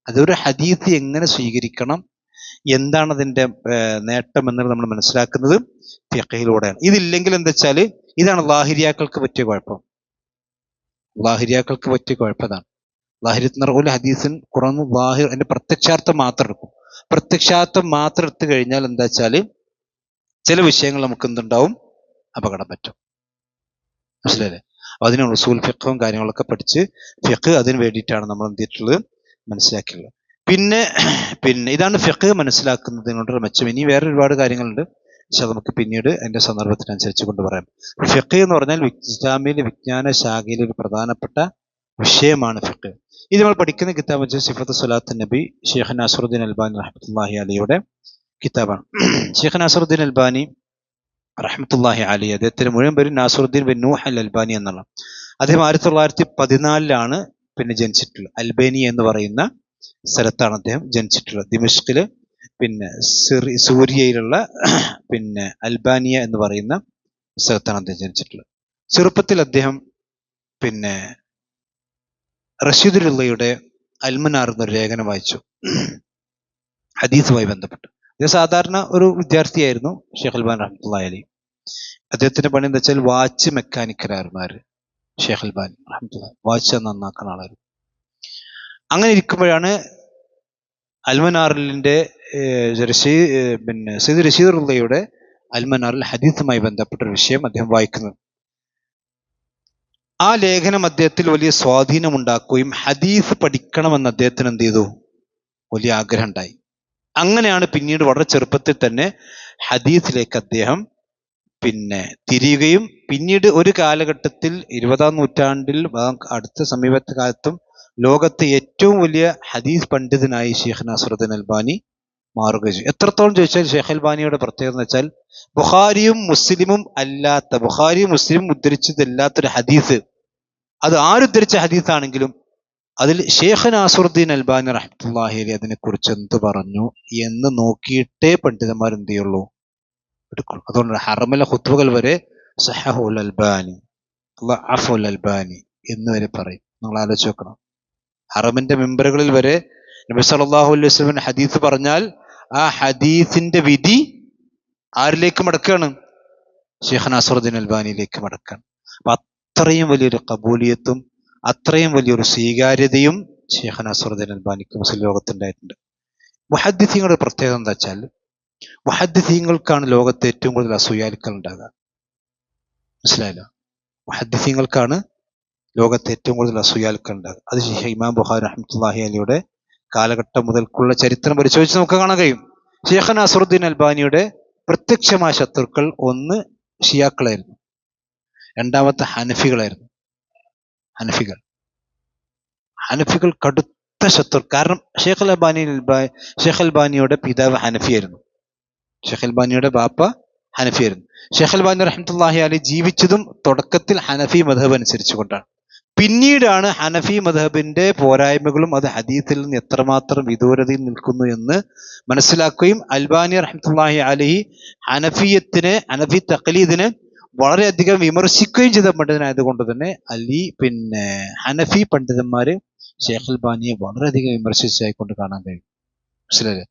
അതൊരു ഹദീസ് എങ്ങനെ സ്വീകരിക്കണം എന്താണ് അതിന്റെ ഏർ, നേട്ടം എന്നുള്ളത് നമ്മൾ മനസ്സിലാക്കുന്നത് ഫിഖയിലൂടെയാണ് ഇതില്ലെങ്കിൽ എന്താ വെച്ചാൽ ഇതാണ് ലാഹിരിയാക്കൾക്ക് പറ്റിയ കുഴപ്പം. ലാഹിരിയാക്കൾക്ക് പറ്റിയ കുഴപ്പതാണ് ലാഹിരിത്ത് എന്ന് പറഞ്ഞ ഹദീസിൻ കുറഞ്ഞ ലാഹിർ അതിന്റെ പ്രത്യക്ഷാർത്ഥം മാത്രം എടുക്കും. പ്രത്യക്ഷാർത്ഥം മാത്രം എടുത്തു കഴിഞ്ഞാൽ എന്താ വെച്ചാൽ ചില വിഷയങ്ങൾ നമുക്ക് എന്തുണ്ടാവും? അപകടം പറ്റും. മനസ്സിലല്ലേ അപ്പൊ അതിന് ഉസൂൽ ഫിഖും കാര്യങ്ങളൊക്കെ പഠിച്ച് ഫിഖ് അതിന് വേണ്ടിയിട്ടാണ് നമ്മൾ എന്ത് ചെയ്തിട്ടുള്ളത്? മനസ്സിലാക്കിയുള്ളത് പിന്നെ പിന്നെ ഇതാണ് ഫിഖ് മനസ്സിലാക്കുന്നതിനോട് മെച്ചം. ഇനി വേറെ ഒരുപാട് കാര്യങ്ങളുണ്ട്. പക്ഷെ നമുക്ക് പിന്നീട് അതിന്റെ സന്ദർഭത്തിനനുസരിച്ച് കൊണ്ട് പറയാം. ഫിഖ് എന്ന് പറഞ്ഞാൽ ഇസ്ലാമിയിലെ വിജ്ഞാന ശാഖയിലെ ഒരു പ്രധാനപ്പെട്ട വിഷയമാണ് ഫിഖ്. ഇത് നമ്മൾ പഠിക്കുന്ന കിതാബ് വെച്ചാൽ സിഫത്ത് സലാത്ത് നബി ഷെയ്ഖ് നാസറുദ്ദീൻ അൽബാനി റഹ്മത്തുള്ളാഹി അലിയുടെ കിതാബാണ്. ഷെയ്ഖ് നാസറുദ്ദീൻ അൽബാനി റഹ്മത്തുല്ലാഹി അലി അദ്ദേഹത്തിന് മുഴുവൻ പേര് Nasiruddin bin Nuh al Albani എന്നുള്ള അദ്ദേഹം ആയിരത്തി തൊള്ളായിരത്തി പതിനാലിലാണ് പിന്നെ ജനിച്ചിട്ടുള്ളത്. അൽബേനി എന്ന് പറയുന്ന സ്ഥലത്താണ് അദ്ദേഹം ജനിച്ചിട്ടുള്ളത്. ദിമിഷ്കിൽ പിന്നെ സിറി സൂര്യയിലുള്ള പിന്നെ അൽബാനിയ എന്ന് പറയുന്ന സ്ഥലത്താണ് അദ്ദേഹം ജനിച്ചിട്ടുള്ളത്. ചെറുപ്പത്തിൽ അദ്ദേഹം പിന്നെ റഷീദുലുള്ളയുടെ അൽമനാർ എന്നൊരു ലേഖനം വായിച്ചു. ഹദീസുമായി ബന്ധപ്പെട്ട്. ഇത് സാധാരണ ഒരു വിദ്യാർത്ഥിയായിരുന്നു ഷെയ്ഖ് അൽബാൻ റഹ്മത്തുള്ള അലി അദ്ദേഹത്തിന്റെ പണി എന്താ വെച്ചാൽ വാച്ച് മെക്കാനിക്കലായിരുന്നു ആര്? ഷെയ്ഖ് അൽബാൻ റഹ്മത്തുള്ള വാച്ച് നന്നാക്കുന്ന ആളായിരുന്നു. അങ്ങനെ ഇരിക്കുമ്പോഴാണ് അൽമനാറിലിന്റെ റഷീദ് പിന്നെ സയ്യിദ് റഷീദുള്ളയുടെ അൽമനാറിൽ ഹദീസുമായി ബന്ധപ്പെട്ട ഒരു വിഷയം അദ്ദേഹം വായിക്കുന്നത്. ആ ലേഖനം അദ്ദേഹത്തിൽ വലിയ സ്വാധീനമുണ്ടാക്കുകയും ഹദീസ് പഠിക്കണമെന്ന് അദ്ദേഹത്തിന് എന്ത് ചെയ്തു? വലിയ ആഗ്രഹം ഉണ്ടായി. അങ്ങനെയാണ് പിന്നീട് വളരെ ചെറുപ്പത്തിൽ തന്നെ ഹദീസിലേക്ക് അദ്ദേഹം പിന്നെ തിരിയുകയും പിന്നീട് ഒരു കാലഘട്ടത്തിൽ ഇരുപതാം നൂറ്റാണ്ടിൽ അടുത്ത സമീപത്തെ കാലത്തും ലോകത്തെ ഏറ്റവും വലിയ ഹദീസ് പണ്ഡിതനായി ഷെയ്ഖ് നാസറുദ്ദീൻ അൽബാനി മാറുക എത്രത്തോളം ചോദിച്ചാൽ ഷെയ്ഖ് അൽബാനിയുടെ പ്രത്യേകത എന്ന് വെച്ചാൽ ബുഖാരിയും മുസ്ലിമും അല്ലാത്ത ബുഖാരിയും മുസ്ലിമും ഉദ്ധരിച്ചതല്ലാത്തൊരു ഹദീസ് അത് ആരുദ്ധരിച്ച ഹദീസാണെങ്കിലും അതിൽ ഷേഖ് നാസുറുദ്ദീൻ അൽബാനി റഹ്മത്തുല്ലാഹി അലി അതിനെക്കുറിച്ച് എന്ത് പറഞ്ഞു എന്ന് നോക്കിയിട്ടേ പണ്ഡിതന്മാർ എന്ത് ചെയ്യുള്ളൂ? എടുക്കുള്ളൂ. അതുകൊണ്ട് ഹറമിലെ ഹുത്തുകൾ വരെ സഹഹുൽ അൽബാനി അഫുൽ അൽബാനി എന്ന് വരെ പറയും. നിങ്ങൾ ആലോചിച്ച് നോക്കണം. ഹറമിന്റെ മെമ്പറുകളിൽ വരെ നബി സല്ലല്ലാഹു അലൈഹി വസല്ലം ഹദീസ് പറഞ്ഞാൽ ആ ഹദീസിന്റെ വിധി ആരിലേക്ക് മടക്കാണ്? ഷെയ്ഖ് നാസുറുദ്ദീൻ അൽബാനിയിലേക്ക് മടക്കാണ്. അപ്പൊ അത്രയും വലിയൊരു കബൂലിയത്തും അത്രയും വലിയൊരു സ്വീകാര്യതയും ഷെയ്ഖ് നസറുദ്ദീൻ അൽബാനിക്ക് മുസ്ലിം ലോകത്തുണ്ടായിട്ടുണ്ട്. മുഹദ്ദിസീങ്ങളുടെ പ്രത്യേകത എന്താ വെച്ചാൽ മുഹദ്ദിസീങ്ങൾക്കാണ് ലോകത്ത് ഏറ്റവും കൂടുതൽ അസൂയാലുക്കൾ ഉണ്ടാകുക. മനസ്സിലായല്ലോ? മുഹദ്ദിസീങ്ങൾക്കാണ് ലോകത്ത് ഏറ്റവും കൂടുതൽ അസൂയാലുക്കൾ ഉണ്ടാകുക. അത് ഷെയ്ഖ് ഇമാം ബുഖാരി റഹ്മത്തുല്ലാഹി അലിയുടെ കാലഘട്ടം മുതൽക്കുള്ള ചരിത്രം പരിശോധിച്ച് നമുക്ക് കാണാൻ കഴിയും. ഷെയ്ഖ് നസറുദ്ദീൻ അൽബാനിയുടെ പ്രത്യക്ഷമായ ശത്രുക്കൾ ഒന്ന് ഷിയാക്കളായിരുന്നു. രണ്ടാമത്തെ ഹനഫികളായിരുന്നു. ഹനഫികൾ. ഹനഫികൾ കടുത്ത ശത്രു കാരണം ഷേഖ് അൽബാനി ഷേഖ് അൽബാനിയുടെ പിതാവ് ഹനഫിയായിരുന്നു. ഷേഖ് അൽബാനിയുടെ ബാപ്പ ഹനഫിയായിരുന്നു. ഷേഖ് അൽബാനി റഹ്മത്തുല്ലാഹി അലി ജീവിച്ചതും തുടക്കത്തിൽ ഹനഫി മധബ് അനുസരിച്ചുകൊണ്ടാണ്. പിന്നീടാണ് ഹനഫി മധബിന്റെ പോരായ്മകളും അത് ഹദീത്തിൽ നിന്ന് എത്രമാത്രം വിദൂരതയിൽ നിൽക്കുന്നു എന്ന് മനസ്സിലാക്കുകയും അൽബാനി റഹ്മത്തുല്ലാഹി അലി ഹനഫിയത്തിന് ഹനഫി തഖലീദിന് വളരെയധികം വിമർശിക്കുകയും ചെയ്ത പണ്ഡിതനായതുകൊണ്ട് തന്നെ അലി പിന്നെ ഹനഫി പണ്ഡിതന്മാര് ഷേഖ് അൽബാനിയെ വളരെയധികം വിമർശിച്ചായിക്കൊണ്ട് കാണാൻ കഴിയും. മനസ്സിലല്ലേ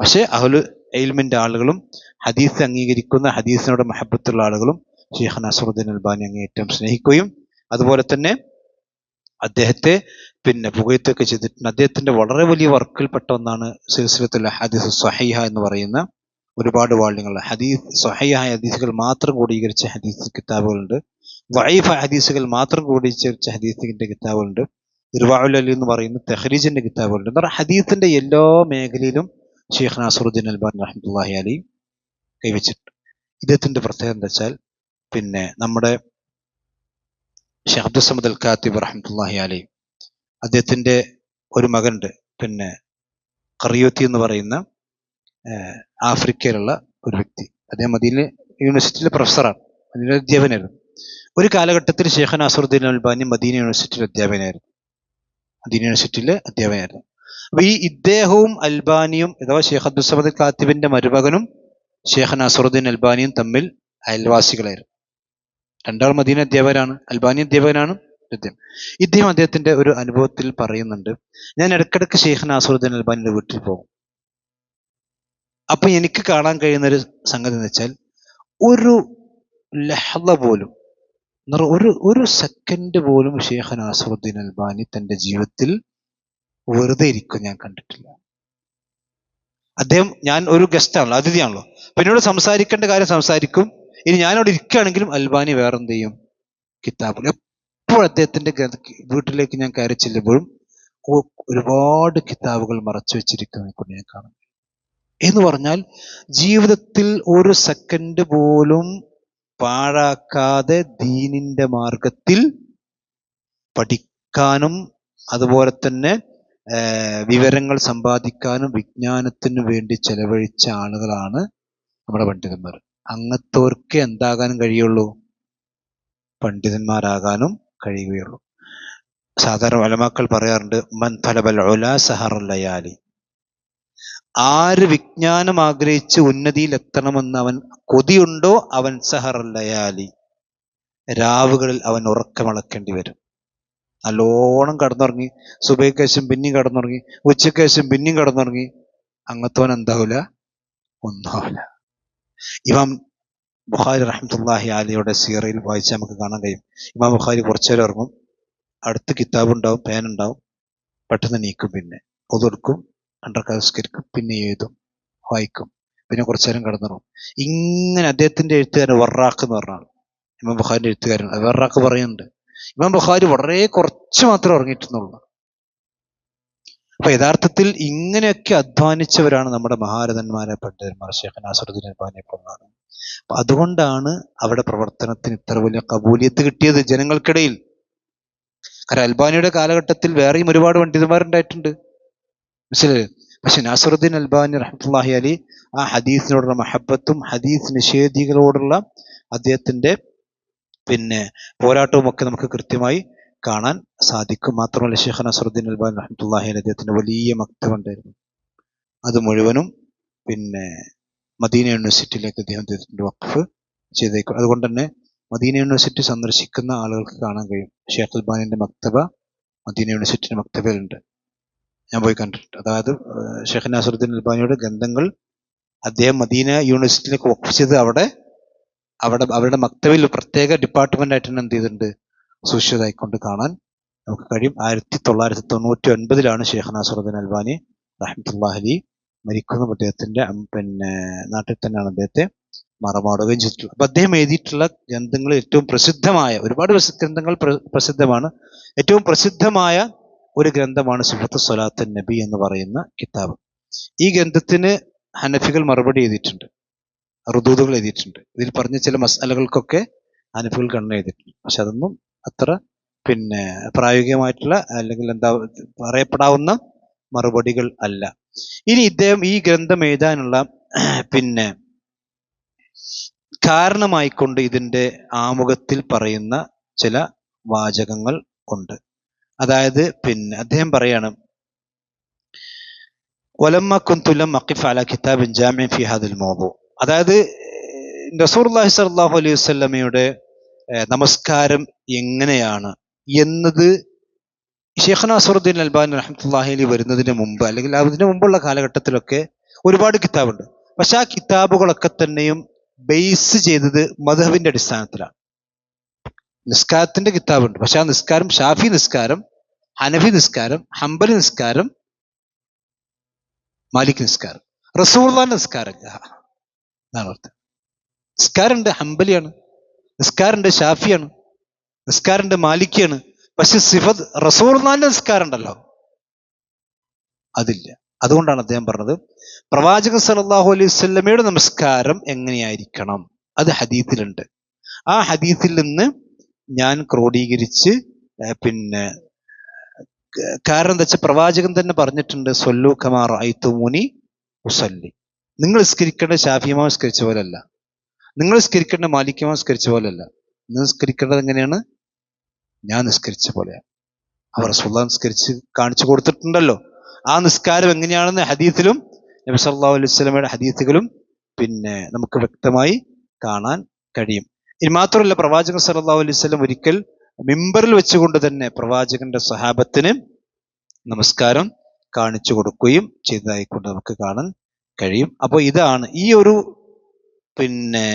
പക്ഷെ അഹ്ലു എയിൽമിന്റെ ആളുകളും ഹദീസ് അംഗീകരിക്കുന്ന ഹദീസിനോട് മഹബത്തുള്ള ആളുകളും ഷെയ്ഖ് നസറുദ്ദീൻ അൽബാനി അങ്ങേയറ്റം സ്നേഹിക്കുകയും അതുപോലെ തന്നെ അദ്ദേഹത്തെ പിന്നെ പുകയത്തൊക്കെ ചെയ്തിട്ടുണ്ട്. അദ്ദേഹത്തിന്റെ വളരെ വലിയ വർക്കിൽപ്പെട്ട ഒന്നാണ് ഹദീസ് സഹിഹ എന്ന് പറയുന്ന ഒരുപാട് വാള്യങ്ങൾ ഹദീസ് സ്വഹയായ ഹദീസുകൾ മാത്രം ക്രോഡീകരിച്ച ഹദീസ് കിതാബുകളുണ്ട്. വൈഫ ഹദീസുകൾ മാത്രം ക്രോഡീകരിച്ച ഹദീസിന്റെ കിതാബുകളുണ്ട്. ഇർവാഉൽ അലി എന്ന് പറയുന്ന തെഹ്രീജിന്റെ കിതാബുകളുണ്ട്. എന്ന് പറഞ്ഞാൽ ഹദീസിന്റെ എല്ലാ മേഖലയിലും ഷെയ്ഖ് നാസറുദ്ദീൻ അൽബാൻ റഹ്മത്തുല്ലാഹി അലി കൈവച്ചിട്ടുണ്ട്. ഇദ്ദേഹത്തിന്റെ പ്രത്യേകത എന്താ വെച്ചാൽ പിന്നെ നമ്മുടെ ഷെയ്ഖ് അബ്ദുസമദ് അൽ കാത്തിബ് റഹ്മത്തുല്ലാഹി അലി അദ്ദേഹത്തിന്റെ ഒരു മകനുണ്ട്. പിന്നെ കറിയോത്തി എന്ന് പറയുന്ന ആഫ്രിക്കയിലുള്ള ഒരു വ്യക്തി. അദ്ദേഹം മദീന യൂണിവേഴ്സിറ്റിയിലെ പ്രൊഫസറാണ്. മദീന അധ്യാപകനായിരുന്നു. ഒരു കാലഘട്ടത്തിൽ ഷെയ്ഖ് നാസറുദ്ദീൻ അൽബാനി മദീന യൂണിവേഴ്സിറ്റിയിലെ അധ്യാപകനായിരുന്നു. മദീന യൂണിവേഴ്സിറ്റിയിലെ അധ്യാപകനായിരുന്നു. അപ്പൊ ഈ ഇദ്ദേഹവും അൽബാനിയും അഥവാ ഷെയ്ഖ് അബ്ദുസമദ് കാത്തിബിന്റെ മരുമകനും ഷെയ്ഖ് നാസറുദ്ദീൻ അൽബാനിയും തമ്മിൽ അയൽവാസികളായിരുന്നു. രണ്ടാൾ മദീന അധ്യാപകരാണ് അൽബാനി അധ്യാപകനാണ് അദ്ദേഹം. ഇദ്ദേഹം അദ്ദേഹത്തിന്റെ ഒരു അനുഭവത്തിൽ പറയുന്നുണ്ട് ഞാൻ ഇടയ്ക്കിടയ്ക്ക് ഷെയ്ഖ് നാസറുദ്ദീൻ അൽബാനിയുടെ വീട്ടിൽ പോകും. അപ്പൊ എനിക്ക് കാണാൻ കഴിയുന്ന ഒരു സംഗതി എന്ന് വെച്ചാൽ ഒരു ലഹള പോലും ഒരു ഒരു സെക്കൻഡ് പോലും ഷെയ്ഖ് നാസറുദ്ദീൻ അൽബാനി തന്റെ ജീവിതത്തിൽ വെറുതെ ഇരിക്കും ഞാൻ കണ്ടിട്ടില്ല. അദ്ദേഹം ഞാൻ ഒരു ഗസ്റ്റ് ആണല്ലോ അതിഥിയാണല്ലോ അപ്പൊ എന്നോട് സംസാരിക്കേണ്ട കാര്യം സംസാരിക്കും. ഇനി ഞാനവിടെ ഇരിക്കുകയാണെങ്കിലും അൽബാനി വേറെ എന്ത് ചെയ്യും കിതാബ് എപ്പോഴും അദ്ദേഹത്തിന്റെ വീട്ടിലേക്ക് ഞാൻ കയറി ചെല്ലുമ്പോഴും ഒരുപാട് കിതാബുകൾ മറച്ചു വെച്ചിരിക്കുന്നത് ഞാൻ കാണും. എന്ന് പറഞ്ഞാൽ ജീവിതത്തിൽ ഒരു സെക്കൻഡ് പോലും പാഴാക്കാതെ ദീനിന്റെ മാർഗത്തിൽ പഠിക്കാനും അതുപോലെ തന്നെ വിവരങ്ങൾ സമ്പാദിക്കാനും വിജ്ഞാനത്തിനു വേണ്ടി ചെലവഴിച്ച ആളുകളാണ് നമ്മുടെ പണ്ഡിതന്മാർ. അങ്ങത്തോർക്ക് എന്താകാനും കഴിയുള്ളൂ? പണ്ഡിതന്മാരാകാനും കഴിയുകയുള്ളൂ. സാധാരണ വലമാക്കൾ പറയാറുണ്ട് മൻ തലബൽ ഉല സഹറുല്ലയാലി ലയാലി. ആര് വിജ്ഞാനം ആഗ്രഹിച്ച് ഉന്നതിയിൽ എത്തണമെന്ന് അവൻ കൊതിയുണ്ടോ? അവൻ സഹറല്ലയാലി ലയാലി. രാവുകളിൽ അവൻ ഉറക്കമളക്കേണ്ടി വരും. നല്ലോണം കടന്നുറങ്ങി. സുബൈക്കേശം പിന്നെയും കടന്നുറങ്ങി. ഉച്ചക്കേശം പിന്നെയും കടന്നുറങ്ങി. അങ്ങത്തോൻ എന്താവില്ല ഒന്നാവില്ല ഇമാം ബുഖാരി റഹ്മത്തുല്ലാഹി അലിയുടെ സീറയിൽ വായിച്ചാൽ നമുക്ക് കാണാൻ കഴിയും. ഇമാം ബുഖാരി കുറച്ചേരം ഇറങ്ങും അടുത്ത് കിതാബ് ഉണ്ടാവും പേൻ ഉണ്ടാവും പെട്ടെന്ന് നീക്കും പിന്നെ. ഒതെടുക്കും അണ്ടർകാസ്കരിക്കും പിന്നെ എഴുതും വായിക്കും. പിന്നെ കുറച്ചു നേരം കടന്നിറങ്ങും. ഇങ്ങനെ അദ്ദേഹത്തിന്റെ എഴുത്തുകാരൻ വറാഖ് എന്ന് പറഞ്ഞാണ് ഇമാം ബുഖാരിന്റെ എഴുത്തുകാരൻ. വറാഖ് പറയുന്നുണ്ട്. ഇമാം ബുഖാരി വളരെ കുറച്ച് മാത്രം ഉറങ്ങിയിട്ടുന്നുള്ളൂ അപ്പൊ യഥാർത്ഥത്തിൽ ഇങ്ങനെയൊക്കെ അധ്വാനിച്ചവരാണ് നമ്മുടെ മഹാരഥന്മാരെ പണ്ഡിതന്മാർ ഷേഖ് നാസറുദ്ദീൻ അൽബാനെ പോലാണ് അപ്പൊ അതുകൊണ്ടാണ് അവിടെ പ്രവർത്തനത്തിന് ഇത്ര വലിയ കബൂലിയത്ത് കിട്ടിയത് ജനങ്ങൾക്കിടയിൽ. കാരണം അൽബാനിയുടെ കാലഘട്ടത്തിൽ വേറെയും ഒരുപാട് പണ്ഡിതന്മാരുണ്ടായിട്ടുണ്ട്. മനസ്സിലായി? പക്ഷെ നാസറുദ്ദീൻ അൽബാനി റഹ്മത്തുള്ളാഹി അലി ആ ഹദീസിനോടുള്ള മഹബത്തും ഹദീസ് നിഷേധികളോടുള്ള അദ്ദേഹത്തിന്റെ പിന്നെ പോരാട്ടവും ഒക്കെ നമുക്ക് കൃത്യമായി കാണാൻ സാധിക്കും. മാത്രമല്ല ഷെയ്ഖ് നസറുദ്ദീൻ അൽബാൻ റഹ്മത്തുള്ളാഹി അലി അദ്ദേഹത്തിന്റെ വലിയ മക്തമുണ്ടായിരുന്നു അത് മുഴുവനും പിന്നെ മദീന യൂണിവേഴ്സിറ്റിയിലേക്ക് അദ്ദേഹം അദ്ദേഹത്തിന്റെ വഖഫ് ചെയ്തേക്കും. അതുകൊണ്ട് തന്നെ മദീന യൂണിവേഴ്സിറ്റി സന്ദർശിക്കുന്ന ആളുകൾക്ക് കാണാൻ കഴിയും. ഷെയ്ഖ് അൽബാനിന്റെ മക്തബ മദീന യൂണിവേഴ്സിറ്റിയുടെ മക്തബയിലുണ്ട്. ഞാൻ പോയി കണ്ടിട്ടുണ്ട്. അതായത് ഷെഹ് നാസറുദ്ദീൻ അൽബാനിയുടെ ഗ്രന്ഥങ്ങൾ അദ്ദേഹം മദീന യൂണിവേഴ്സിറ്റിയിലേക്ക് ചെയ്ത് അവിടെ അവിടെ അവരുടെ മക്തവിൽ പ്രത്യേക ഡിപ്പാർട്ട്മെന്റ് ആയിട്ട് തന്നെ എന്ത് ചെയ്തിട്ടുണ്ട്? സൂക്ഷിച്ചതായിക്കൊണ്ട് കാണാൻ നമുക്ക് കഴിയും. ആയിരത്തി തൊള്ളായിരത്തി തൊണ്ണൂറ്റി ഒൻപതിലാണ് ഷെയ്ഖ് നാസറുദ്ദീൻ അൽബാനി റഹ്മത്തുല്ലാഹലി മരിക്കുന്ന അദ്ദേഹത്തിന്റെ പിന്നെ നാട്ടിൽ തന്നെയാണ് അദ്ദേഹത്തെ മറമാടുകയും ചെയ്തിട്ടുള്ളത്. അപ്പൊ അദ്ദേഹം എഴുതിയിട്ടുള്ള ഗ്രന്ഥങ്ങളിൽ ഏറ്റവും പ്രസിദ്ധമായ ഒരുപാട് ഗ്രന്ഥങ്ങൾ പ്രസിദ്ധമാണ്. ഏറ്റവും പ്രസിദ്ധമായ ഒരു ഗ്രന്ഥമാണ് സുഹത്ത് സ്വലാത്ത് നബി എന്ന് പറയുന്ന കിതാബ്. ഈ ഗ്രന്ഥത്തിന് ഹനഫികൾ മറുപടി എഴുതിയിട്ടുണ്ട്. റുദൂദുകൾ എഴുതിയിട്ടുണ്ട്. ഇതിൽ പറഞ്ഞ ചില മസാലകൾക്കൊക്കെ ഹനഫികൾ കണ്ണ് എഴുതിയിട്ടുണ്ട്. പക്ഷെ അതൊന്നും അത്ര പിന്നെ പ്രായോഗികമായിട്ടുള്ള അല്ലെങ്കിൽ എന്താ പറയപ്പെടാവുന്ന മറുപടികൾ അല്ല. ഇനി ഇദ്ദേഹം ഈ ഗ്രന്ഥം എഴുതാനുള്ള പിന്നെ കാരണമായിക്കൊണ്ട് ഇതിന്റെ ആമുഖത്തിൽ പറയുന്ന ചില വാചകങ്ങൾ ഉണ്ട്. അതായത് പിന്നെ അദ്ദേഹം പറയാണ് ഒലമ്മ കുന്തുലം അക്കിഫ് അല കിതാബിൻ ജാമ്യം ഫി ഹാദിൽ മോബു അതായത് റസൂർല്ലാഹി സ്വല്ലല്ലാഹു അലൈഹി വസല്ലമയുടെ നമസ്കാരം എങ്ങനെയാണ് എന്നത് ഷെയ്ഖ് നാസറുദ്ദീൻ അൽബാൻ റഹ്മത്തുള്ളാഹി അലി വരുന്നതിന് മുമ്പ് അല്ലെങ്കിൽ അതിന് മുമ്പുള്ള കാലഘട്ടത്തിലൊക്കെ ഒരുപാട് കിതാബുണ്ട്. പക്ഷെ ആ കിതാബുകളൊക്കെ തന്നെയും ബേസ് ചെയ്തത് മധുഹബിന്റെ അടിസ്ഥാനത്തിലാണ്. നിസ്കാരത്തിന്റെ കിതാബുണ്ട്. പക്ഷെ ആ നിസ്കാരം ഷാഫി നിസ്കാരം ഹനഫി നിസ്കാരം ഹംബലി നിസ്കാരം മാലിക് നിസ്കാരം. റസൂള്ളാന്റെ നിസ്കാരം എന്നാണ് അർത്ഥം നിസ്കാരമുണ്ട് ഹംബലിയാണ്. നിസ്കാരമുണ്ട് ഷാഫിയാണ്. നിസ്കാരമുണ്ട് മാലിക്കിയാണ്. പക്ഷെ സിഫത്ത് റസൂള്ളാന്റെ നിസ്കാരം ഉണ്ടല്ലോ അതില്ല. അതുകൊണ്ടാണ് അദ്ദേഹം പറഞ്ഞത് പ്രവാചകൻ സല്ലല്ലാഹു അലൈഹി സ്വല്ലമയുടെ നമസ്കാരം എങ്ങനെയായിരിക്കണം? അത് ഹദീത്തിലുണ്ട്. ആ ഹദീത്തിൽ നിന്ന് ഞാൻ ക്രോഡീകരിച്ച് പിന്നെ കാരണം എന്താ വെച്ചാൽ പ്രവാചകൻ തന്നെ പറഞ്ഞിട്ടുണ്ട് സൊല്ലു കമാർ ഐത്തുമൂനി ഉസല്ലി. നിങ്ങൾ സ്കരിക്കേണ്ട ഷാഫിയമാ സ്കരിച്ച പോലല്ല. നിങ്ങൾ സ്കരിക്കേണ്ട മാലിക്യമാ സ്കരിച്ച പോലല്ല. നിങ്ങൾ നിസ്കരിക്കേണ്ടത് എങ്ങനെയാണ്? ഞാൻ നിസ്കരിച്ച പോലെയാണ് അവർ റസൂള്ള നിസ്കരിച്ച് കാണിച്ചു കൊടുത്തിട്ടുണ്ടല്ലോ. ആ നിസ്കാരം എങ്ങനെയാണെന്ന് ഹദീത്തിലും നബി സല്ലല്ലാഹു അലൈഹി വസല്ലമയുടെ ഹദീത്തുകളും പിന്നെ നമുക്ക് വ്യക്തമായി കാണാൻ കഴിയും. ഇനി മാത്രമല്ല പ്രവാചകൻ സല്ലല്ലാഹു അലൈഹി വസല്ലം ഒരിക്കൽ മിമ്പറിൽ വെച്ചുകൊണ്ട് തന്നെ പ്രവാചകന്റെ സഹാബത്തിന് നമസ്കാരം കാണിച്ചു കൊടുക്കുകയും ചെയ്തതായിക്കൊണ്ട് നമുക്ക് കാണാൻ കഴിയും. അപ്പോൾ ഇതാണ് ഈ ഒരു പിന്നെ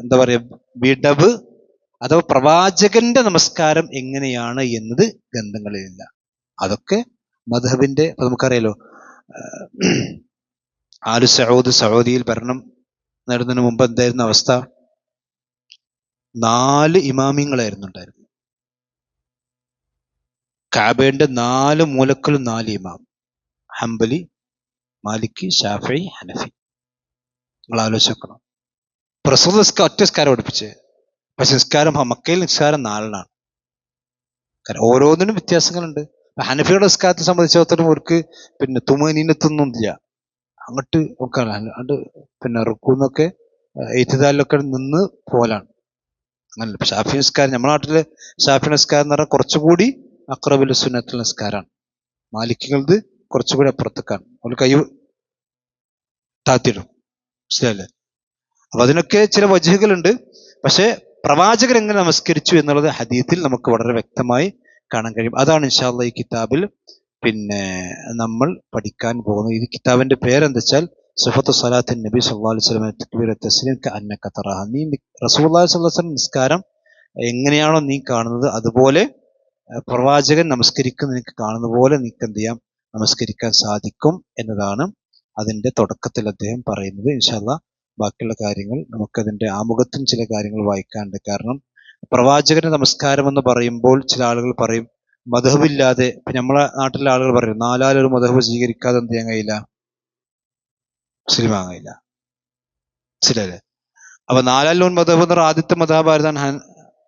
എന്താ പറയാ വിടവ് അഥവാ പ്രവാചകന്റെ നമസ്കാരം എങ്ങനെയാണ് എന്നത് ഗ്രന്ഥങ്ങളിലില്ല. അതൊക്കെ മധബിന്റെ ഇപ്പൊ നമുക്കറിയാലോ ആലു സൗദ് സൗദിയിൽ ഭരണം നേടുന്നതിന് മുമ്പ് എന്തായിരുന്നു അവസ്ഥ? നാല് ഇമാമിങ്ങളായിരുന്നു ഉണ്ടായിരുന്നത് കാബയുടെ നാല് മൂലക്കളും നാല് ഇമാം. ഹംബലി മാലിക് ഷാഫി ഹനഫി. നിങ്ങൾ ആലോചിക്കണം നിസ്കാരം ഒറ്റ നിസ്കാരം പഠിപ്പിച്ച് പക്ഷെ നിസ്കാരം മക്കയിൽ നിസ്കാരം നാലിനാണ്. കാരണം ഓരോന്നിനും വ്യത്യാസങ്ങളുണ്ട്. ഹനഫിയുടെ നിസ്കാരത്തെ സംബന്ധിച്ചിടത്തോളം അവർക്ക് പിന്നെ തുമനീനത്തൊന്നുമില്ല. അങ്ങോട്ട് ഒക്കെ പിന്നെ റുക്കൂന്നൊക്കെ എയ്ത്തുതാലിലൊക്കെ നിന്ന് പോലാണ്. അങ്ങനെ ഷാഫി നിസ്കാരം നമ്മുടെ നാട്ടിലെ ഷാഫി നിസ്കാരം എന്ന് പറഞ്ഞാൽ കുറച്ചുകൂടി അക്രബുൽ സുന്നത്തുൽ നിസ്കാരമാണ് മാലിക്കുകളത് കുറച്ചുകൂടി അപ്പുറത്തേക്കാണ് അവർ കൈ താത്തിടും മനസ്സിലല്ലേ അപ്പൊ അതിനൊക്കെ ചില വജുഹകളുണ്ട്. പക്ഷേ പ്രവാചകൻ എങ്ങനെ നമസ്കരിച്ചു എന്നുള്ളത് ഹദീത്തിൽ നമുക്ക് വളരെ വ്യക്തമായി കാണാൻ കഴിയും. അതാണ് ഇൻഷാല്ല ഈ കിതാബിൽ പിന്നെ നമ്മൾ പഠിക്കാൻ പോകുന്നത്. ഈ കിതാബിന്റെ പേരെന്താ വെച്ചാൽ സുഫത്ത് സലാത്തിൻ നബി സല്ലാ അലൈഹി സ്വലമെ തക്ബീർ തസ്ലീം അന്നക്ക തറാഹ നീ അലൈഹി സ്വല്ലം നിസ്കാരം എങ്ങനെയാണോ നീ കാണുന്നത് അതുപോലെ പ്രവാചകൻ നമസ്കരിക്കുന്ന നിനക്ക് കാണുന്ന പോലെ നീക്ക് എന്ത് ചെയ്യാം? നമസ്കരിക്കാൻ സാധിക്കും എന്നതാണ് അതിന്റെ തുടക്കത്തിൽ അദ്ദേഹം പറയുന്നത്. ഇൻഷാല്ല ബാക്കിയുള്ള കാര്യങ്ങൾ നമുക്കതിന്റെ ആമുഖത്തും ചില കാര്യങ്ങൾ വായിക്കാനുണ്ട്. കാരണം പ്രവാചകന്റെ നമസ്കാരം എന്ന് പറയുമ്പോൾ ചില ആളുകൾ പറയും മധുബില്ലാതെ നമ്മളെ നാട്ടിലെ ആളുകൾ പറയും നാലാലൊരു മധുബ് സ്വീകരിക്കാതെ എന്ത് ചെയ്യാൻ കഴിയില്ല? മുസ്ലിം ആകില്ല മനസ്സിലല്ലേ അപ്പൊ നാലാലൂൻ മധബ് എന്ന് ആദ്യത്തെ മധബായിരുന്നു ഹൻ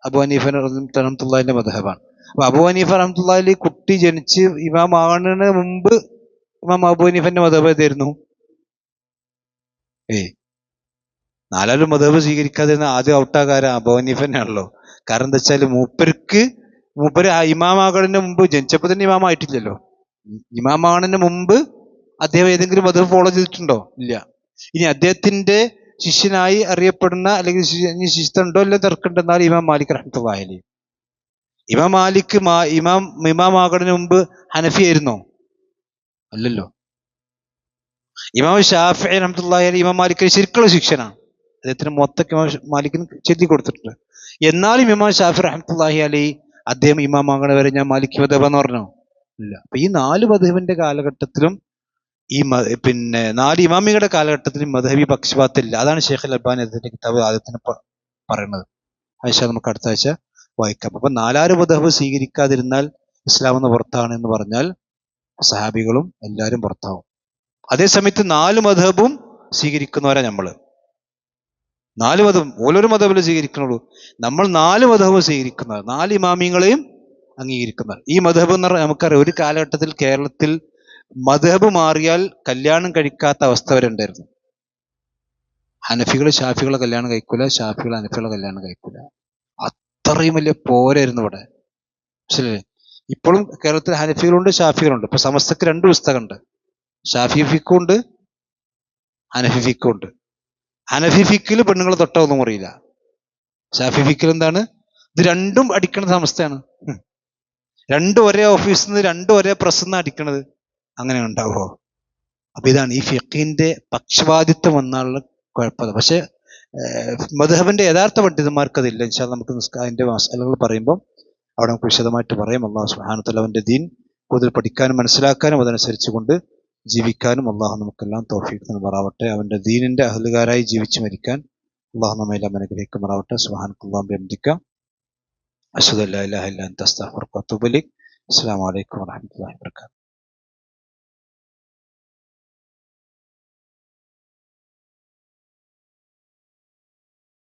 അബു ഹനീഫ റഹ്മത്തുള്ളാഹിന്റെ മതഹബാണ് അപ്പൊ അബു ഹനീഫ റഹ്മത്തുള്ളാഹി കുട്ടി ജനിച്ച് ഇമാം ആകുന്നതിന് മുമ്പ് ഇമാം അബു ഹനീഫന്റെ മതഹബ് ഏതായിരുന്നു? ഏ നാലാലും മതഹബ് സ്വീകരിക്കാതെ ആദ്യം ഔട്ടാകാരൻ അബു ഹനീഫനാണല്ലോ കാരണം എന്താ വെച്ചാൽ മൂപ്പർക്ക് മൂപ്പര് ആ ഇമാമാകുന്നതിന് മുമ്പ് ജനിച്ചപ്പോ തന്നെ ഇമാം ആയിട്ടില്ലല്ലോ. ഇമാമാകുന്നതിന് മുമ്പ് അദ്ദേഹം ഏതെങ്കിലും മതം ഫോളോ ചെയ്തിട്ടുണ്ടോ? ഇല്ല. ഇനി അദ്ദേഹത്തിന്റെ ശിഷ്യനായി അറിയപ്പെടുന്ന അല്ലെങ്കിൽ ശിസ്തുണ്ടോ ഇല്ല തിരക്കുണ്ടെന്നാൽ ഇമാം മാലിക് റഹ്മത്തുള്ളാഹി ഇമാം മാലിക് ഇമാം ഇമാം ആകുന്നതിന് മുമ്പ് ഹനഫി ആയിരുന്നോ? അല്ലല്ലോ. ഇമാം ഷാഫി റഹ്മത്തുള്ളാഹി ഇമാം മാലിക്കിന് ശരിക്കുള്ള ശിക്ഷനാണ്. അദ്ദേഹത്തിന് മൊത്തം ഇമാം മാലിക്കിന് ചെത്തി കൊടുത്തിട്ടുണ്ട്. എന്നാലും ഇമാം ഷാഫി റഹ്മത്തുള്ളാഹി അലി അദ്ദേഹം ഇമാം ആകണ വരെ ഞാൻ മാലിക് മതബ എന്ന് പറഞ്ഞോ? ഇല്ല. അപ്പൊ ഈ നാല് മധുവിന്റെ കാലഘട്ടത്തിലും ഈ പിന്നെ നാല് ഇമാമികളുടെ കാലഘട്ടത്തിൽ മധബി പക്ഷപാതമില്ല അതാണ് ഷെയ്ഖ് അൽ അൽബാനി അദ്ദേഹത്തിന്റെ കിതാബ് ആദ്യത്തിന് പറയുന്നത്. ആഴ്ച നമുക്ക് അടുത്ത ആഴ്ച വായിക്കാം. അപ്പൊ നാലാറ് മധബ് സ്വീകരിക്കാതിരുന്നാൽ ഇസ്ലാം എന്ന് പുറത്താണ് എന്ന് പറഞ്ഞാൽ സഹാബികളും എല്ലാവരും പുറത്താവും. അതേസമയത്ത് നാല് മധബും സ്വീകരിക്കുന്നവരാ നമ്മൾ നാല് മതം ഓരോരോ മതബിലും സ്വീകരിക്കുന്നുള്ളൂ നമ്മൾ നാല് മതവും സ്വീകരിക്കുന്നവർ നാല് ഇമാമിങ്ങളെയും അംഗീകരിക്കുന്നവർ ഈ മധബ് എന്ന് പറഞ്ഞാൽ നമുക്കറിയാം ഒരു കാലഘട്ടത്തിൽ കേരളത്തിൽ മധബ് മാറിയാൽ കല്യാണം കഴിക്കാത്ത അവസ്ഥ വരെ ഉണ്ടായിരുന്നു. ഹനഫികൾ ഷാഫികളെ കല്യാണം കഴിക്കൂല ഷാഫികൾ ഹനഫികളെ കല്യാണം കഴിക്കൂല. അത്രയും വലിയ പോരായിരുന്നു ഇവിടെ. മനസ്സിലല്ലേ ഇപ്പോഴും കേരളത്തിൽ ഹനഫികളുണ്ട് ഷാഫികളുണ്ട് ഇപ്പൊ സമസ്തക്ക് രണ്ട് പുസ്തകമുണ്ട്. ഷാഫി ഫിക്കും ഉണ്ട് ഹനഫി ഫിക്കും ഉണ്ട്. ഹനഫി ഫിക്കിൽ പെണ്ണുങ്ങൾ തൊട്ട ഒന്നും അറിയില്ല. ഷാഫി ഫിക്കിൽ എന്താണ്? ഇത് രണ്ടും അടിക്കണ സമസ്തയാണ്. രണ്ടും ഒരേ ഓഫീസിൽ നിന്ന് രണ്ടും ഒരേ പ്രസ് നിന്ന് അടിക്കണത്. അങ്ങനെ ഉണ്ടാവോ അപ്പൊ ഇതാണ് ഈ ഫിഖിന്റെ പക്ഷപാതിത്വം വന്നാലുള്ള കുഴപ്പമില്ല പക്ഷെ മധുഹബിന്റെ യഥാർത്ഥ പണ്ഡിതന്മാർക്ക് അതില്ല ഇൻഷാൽ നമുക്ക് അതിന്റെ മസാലകൾ പറയുമ്പോൾ അവിടെ നമുക്ക് വിശദമായിട്ട് പറയാം. അള്ളാഹു സുഹാനത്തല്ല അവന്റെ ദീൻ കൂടുതൽ പഠിക്കാനും മനസ്സിലാക്കാനും അതനുസരിച്ച് കൊണ്ട് ജീവിക്കാനും അള്ളാഹു നമുക്കെല്ലാം തോഫീക്ക് നൽകുമാറാവട്ടെ അവന്റെ ദീനിന്റെ അഹലുകാരായി ജീവിച്ചു മരിക്കാൻ അള്ളാഹു നമ്മയെല്ലാം അനുഗ്രഹിക്കുമാറാവട്ടെ സുഹാനക്കുല്ലാം ബന്ധിക്കാം ഇലാഹ ഇല്ലാ വഅത്തൂബു ഇലൈക്. അസ്സലാമു അലൈക്കും വറഹ്മത്തുള്ളാഹി വബറകാതുഹു